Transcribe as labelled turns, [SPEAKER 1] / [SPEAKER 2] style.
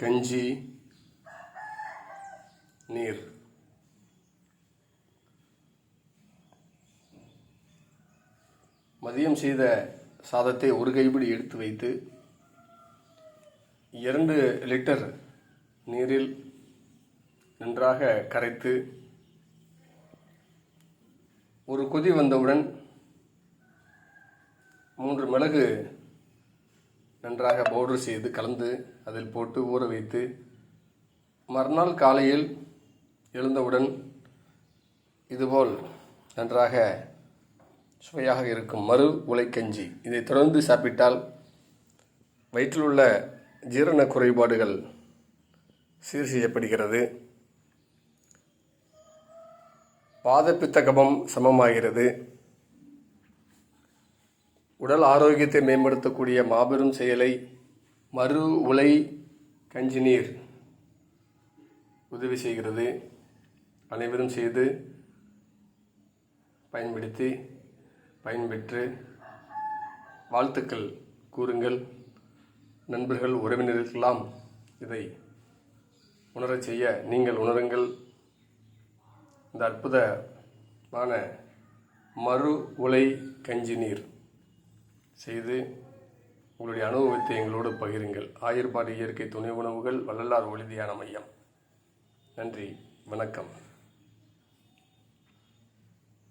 [SPEAKER 1] கஞ்சி நீர். மதியம் செய்த சாதத்தை ஒரு கைப்பிடி எடுத்து வைத்து இரண்டு லிட்டர் நீரில் நன்றாக கரைத்து ஒரு கொதி வந்தவுடன் மூன்று மிளகு நன்றாக பவுடர் செய்து கலந்து அதில் போட்டு ஊற வைத்து மறுநாள் காலையில் எழுந்தவுடன் இதுபோல் நன்றாக சுவையாக இருக்கும் மறு உலைக்கஞ்சி இதை தொடர்ந்து சாப்பிட்டால் வயிற்றில் உள்ள ஜீரண குறைபாடுகள் சீர் செய்யப்படுகிறது. பாதப்பித்த கபம் சமமாகிறது. உடல் ஆரோக்கியத்தை மேம்படுத்தக்கூடிய மாபெரும் செயலை மறு உலை கஞ்சி நீர் உதவி செய்கிறது. அனைவரும் செய்து பயன்படுத்தி பயன்பெற்று வாழ்த்துக்கள் கூறுங்கள். நண்பர்கள் உறவினர்களுக்கெல்லாம் இதை உணரச் செய்ய நீங்கள் உணருங்கள். இந்த அற்புதமான மறு உலை கஞ்சி நீர் செய்து உங்களுடைய அனுபவத்தை எங்களோடு பகிருங்கள். ஆயர்பாடு இயற்கை துணை உணவுகள் வள்ளலார் ஒளிதியான மையம். நன்றி. வணக்கம்.